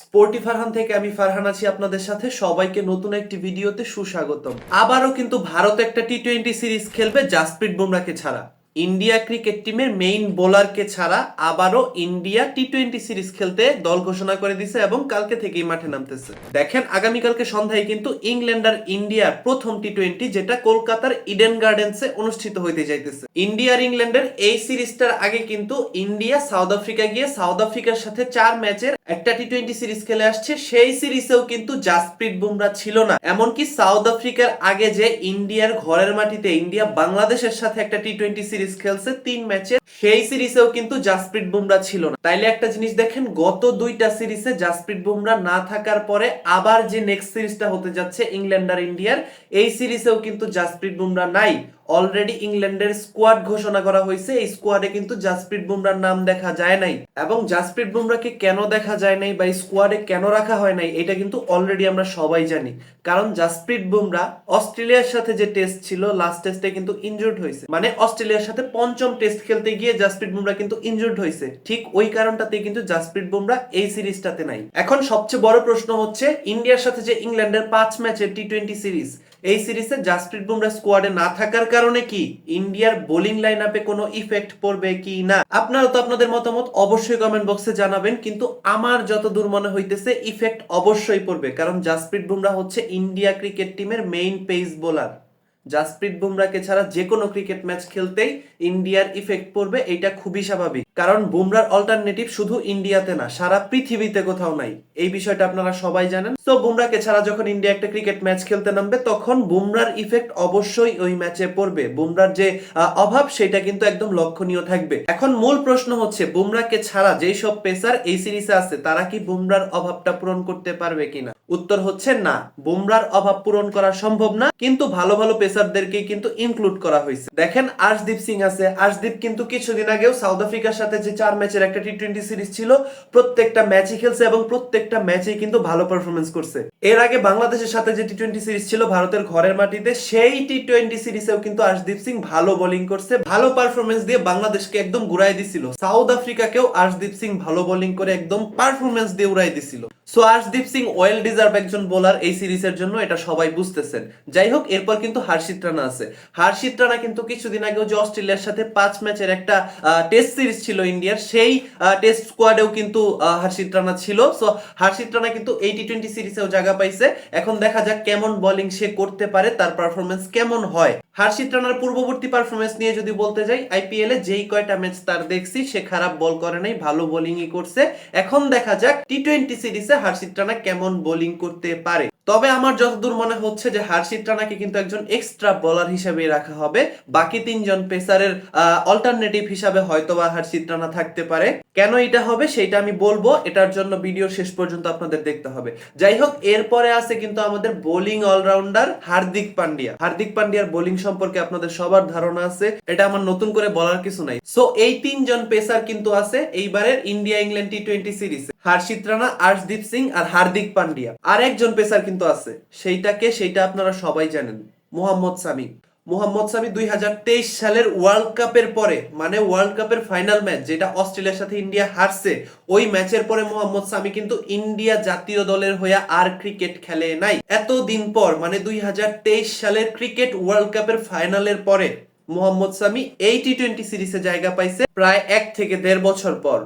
Sporty Farhan থেকে আমি ফারহান আছি আপনাদের সাথে। সবাইকে নতুন একটি ভিডিওতে সুস্বাগতম। আবারও কিন্তু ভারত একটা টি টোয়েন্টি সিরিজ খেলবে জাসপ্রীত বুমরাকে ছাড়া। ইন্ডিয়া ক্রিকেট টিমের মেইন বোলারকে ছাড়া আবারও ইন্ডিয়া টি টোয়েন্টি সিরিজ খেলতে দল ঘোষণা করে দিছে এবং কালকে থেকেই মাঠে নামতেছে। দেখেন, আগামীকালকে সন্ধ্যায় কিন্তু ইংল্যান্ড আর ইন্ডিয়ার প্রথম টি টোয়েন্টি যেটা কলকাতার ইডেন গার্ডেন্সে অনুষ্ঠিত হইতে যাইতেছে। ইন্ডিয়া আর ইংল্যান্ডের এই সিরিজটার আগে কিন্তু ইন্ডিয়া সাউথ আফ্রিকা গিয়ে সাউথ আফ্রিকার সাথে চার ম্যাচের একটা টি টোয়েন্টি সিরিজ খেলে আসছে, সেই সিরিজেও কিন্তু জাসপ্রীত বুমরা ছিল না। এমনকি সাউথ আফ্রিকার আগে যে ইন্ডিয়ার ঘরের মাটিতে ইন্ডিয়া বাংলাদেশের সাথে একটা টি টোয়েন্টি সিরিজ খেলছে, তিন ম্যাচে সেই সিরিজেও কিন্তু জাসপ্রীত বুমরা ছিল না। তাইলে একটা জিনিস দেখেন, গত দুইটা সিরিজে জাসপ্রীত বুমরা না থাকার পরে আবার যে নেক্সট সিরিজটা হতে যাচ্ছে ইংল্যান্ড আর ইন্ডিয়ার এই সিরিজেও কিন্তু জাসপ্রীত বুমরা নাই। অলরেডি ইংল্যান্ডের স্কোয়াড ঘোষণা করা হয়েছে। এই স্কোয়াডে কিন্তু জাসপ্রীত বুমরার নাম দেখা যায় নাই। এবং জাসপ্রীত বুমরাকে কেন দেখা যায় নাই বা স্কোয়াডে কেন রাখা হয় নাই, এটা কিন্তু অলরেডি আমরা সবাই জানি। কারণ জাসপ্রীত বুমরা অস্ট্রেলিয়ার সাথে যে টেস্ট ছিল লাস্ট টেস্টে কিন্তু ইনজুর্ড হয়েছে। মানে অস্ট্রেলিয়ার সাথে পঞ্চম টেস্ট খেলতে গিয়ে জাসপ্রীত বুমরা কিন্তু ইনজুর্ড হয়েছে। ঠিক ওই কারণটাতে কিন্তু জাসপ্রীত বুমরা এই সিরিজটাতে নাই। এখন সবচেয়ে বড় প্রশ্ন হচ্ছে ইন্ডিয়ার সাথে যে ইংল্যান্ডের পাঁচ ম্যাচের টি টোয়েন্টি সিরিজ এই সিরিজে জাসপ্রীত বুমরা স্কোয়াডে না থাকার কারণে কি ইন্ডিয়ার বোলিং লাইন আপে কোনো ইফেক্ট পড়বে কি না? আপনারা তো আপনাদের মতামত অবশ্যই কমেন্ট বক্সে জানাবেন, কিন্তু আমার যত দূর মনে হইতেছে ইফেক্ট অবশ্যই পড়বে, কারণ জাসপ্রীত বুমরা হচ্ছে ইন্ডিয়া ক্রিকেট টিমের মেইন পেস বোলার জাসপ্রীত বুমরাকে ছাড়া যে কোনো ক্রিকেট ম্যাচ খেলতেই ইন্ডিয়ার ইফেক্ট পড়বে এটা খুবই স্বাভাবিক। কারণ বুমরার অল্টারনেটিভ শুধু ইন্ডিয়াতে না, সারা পৃথিবীতে কোথাও নাই। এই বিষয়টা আপনারা সবাই জানেন। তো বুমরাকে ছাড়া যখন ইন্ডিয়া একটা ক্রিকেট ম্যাচ খেলতে নামবে, তখন বুমরার ইফেক্ট অবশ্যই ওই ম্যাচে পড়বে। বুমরার যে অভাব, সেটা কিন্তু একদম লক্ষণীয় থাকবে। এখন মূল প্রশ্ন হচ্ছে বুমরাকে ছাড়া যেই সব পেসার এই সিরিজে আছে, তারা কি বুমরার অভাবটা পূরণ করতে পারবে কিনা? উত্তর হচ্ছে না। বুমরার অভাব পূরণ করা সম্ভব না, কিন্তু ভালো ভালো পেসারদেরকে কিন্তু ইনক্লুড করা হয়েছে। দেখেন আর্শদীপ সিং আছে। আর্শদীপ কিন্তু কিছুদিন আগেও সাউথ আফ্রিকার সাথে যে চার ম্যাচের একটা টি টোয়েন্টি সিরিজ ছিল, প্রত্যেকটা ম্যাচই খেলছে এবং প্রত্যেকটা ম্যাচেই কিন্তু ভালো পারফরমেন্স করছে। এর আগে বাংলাদেশের সাথে যে টি টোয়েন্টি সিরিজ ছিল ভারতের ঘরের মাটিতে, সেই টি টোয়েন্টি সিরিজেও কিন্তু আর্শদীপ সিং ভালো বোলিং করছে, ভালো পারফরমেন্স দিয়ে বাংলাদেশকে একদম ঘুরাই দিছিল। সাউথ আফ্রিকাকেও আর্শদীপ সিং ভালো বোলিং করে একদম পারফরমেন্স দিয়ে উড়াই দিছিল। So Arshdeep Singh well deserve একজন বোলার এই সিরিজের জন্য, এটা সবাই বুঝতেছেন। যাই হোক, এরপর কিন্তু হার্ষিত রানা আছে। হার্ষিত রানা কিন্তু কিছুদিন আগেও যে অস্ট্রেলিয়ার সাথে পাঁচ ম্যাচের একটা টেস্ট সিরিজ ছিল ইন্ডিয়ার, সেই টেস্ট স্কোয়াডেও কিন্তু হার্ষিত রানা ছিল। সো হার্ষিত রানা কিন্তু এই টি টোয়েন্টি সিরিজেও জায়গা পাইছে। এখন দেখা যাক কেমন বোলিং সে করতে পারে, তার পারফরমেন্স কেমন হয়। হার্ষিত রানার পূর্ববর্তী পারফরমেন্স নিয়ে যদি বলতে যাই আইপিএল এ যেই কয়টা ম্যাচ তার দেখছি, সে খারাপ বল করে নাই, ভালো বোলিংই করছে। এখন দেখা যাক টি টোয়েন্টি সিরিজে হার্ষিত রানা কেমন বোলিং করতে পারে? তবে আমার যতদূর মনে হচ্ছে যে হার্ষিত রানাকে কিন্তু একজন এক্সট্রা বোলার হিসেবে রাখা হবে। বাকি তিনজন পেসারের অল্টারনেটিভ হিসাবে হয়তোবা হার্ষিত রানা থাকতে পারে। কেন এটা হবে সেটা আমি বলব, এটার জন্য ভিডিও শেষ পর্যন্ত আপনাদের দেখতে হবে। যাই হোক, এরপরে আছে কিন্তু আমাদের বোলিং অলরাউন্ডার হার্দিক পান্ডিয়া। হার্দিক পান্ডিয়ার বোলিং সম্পর্কে আপনাদের সবার ধারণা আছে, এটা আমার নতুন করে বলার কিছু নাই। সো এই তিনজন পেসার কিন্তু আছে এইবারের ইন্ডিয়া ইংল্যান্ড টি টোয়েন্টি সিরিজে হার্ষিত রানা, আর্শদীপ সিং আর হার্দিক পান্ডিয়া। আর একজন পেসার কিন্তু আছে। সেইটাকে সেইটা আপনারা সবাই জানেন, মোহাম্মদ সামি। মোহাম্মদ সামি দুই হাজার তেইশ সালের ওয়ার্ল্ড কাপের পরে মানে ওয়ার্ল্ড কাপের ফাইনাল ম্যাচ যেটা অস্ট্রেলিয়ার সাথে ইন্ডিয়া হারছে, ওই ম্যাচের পরে মোহাম্মদ সামি কিন্তু ইন্ডিয়া জাতীয় দলের হয়ে আর ক্রিকেট খেলে নাই। এতদিন পর মানে দুই হাজার তেইশ সালের ক্রিকেট ওয়ার্ল্ড কাপের ফাইনালের পরে, মোহাম্মদ সামি এই টি টোয়েন্টি সিরিজে জায়গা পাইছে প্রায় এক থেকে দেড় বছর পর।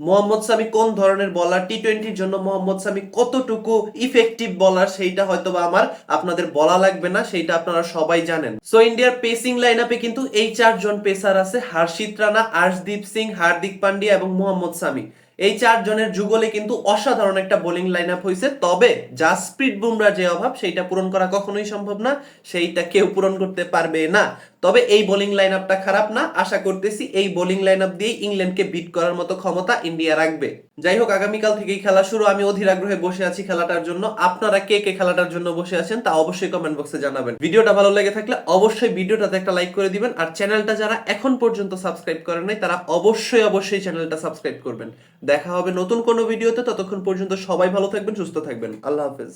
মোহাম্মদ সামি কোন ধরনের বলার টি টোয়েন্টির জন্য মোহাম্মদ সামি কতটুকু ইফেক্টিভ বলার সেইটা হয়তো বা আমার আপনাদের বলা লাগবে না, সেইটা আপনারা সবাই জানেন। সো ইন্ডিয়ার পেসিং লাইন আপে কিন্তু এই চারজন পেসার আছে হার্ষিত রানা, আর্শদীপ সিং, হার্দিক পান্ডিয়া এবং মোহাম্মদ সামি। এই চারজনের যুগলে কিন্তু অসাধারণ একটা বোলিং লাইন আপ হয়েছে তবে জাসপ্রিট বুমরা যে অভাব, সেইটা পূরণ করা কখনোই সম্ভব না, সেইটা কেউ পূরণ করতে পারবে না। তবে এই বোলিং লাইন আপটা খারাপ না, আশা করতেছি এই বোলিং লাইন আপ দিয়েই ইংল্যান্ডকে বিট করার মতো ক্ষমতা ইন্ডিয়া রাখবে। যাই হোক আগামীকাল থেকেই খেলা শুরু। আমি অধীর আগ্রহে বসে আছি খেলাটার জন্য। আপনারা কে কে খেলাটার জন্য বসে আছেন তা অবশ্যই কমেন্ট বক্সে জানাবেন। ভিডিওটা ভালো লেগে থাকলে অবশ্যই ভিডিওটাতে একটা লাইক করে দিবেন। আর চ্যানেলটা যারা এখন পর্যন্ত সাবস্ক্রাইব করেন নাই, তারা অবশ্যই অবশ্যই চ্যানেলটা সাবস্ক্রাইব করবেন। দেখা হবে নতুন কোনো ভিডিওতে ততক্ষণ পর্যন্ত সবাই ভালো থাকবেন, সুস্থ থাকবেন। আল্লাহ হাফেজ।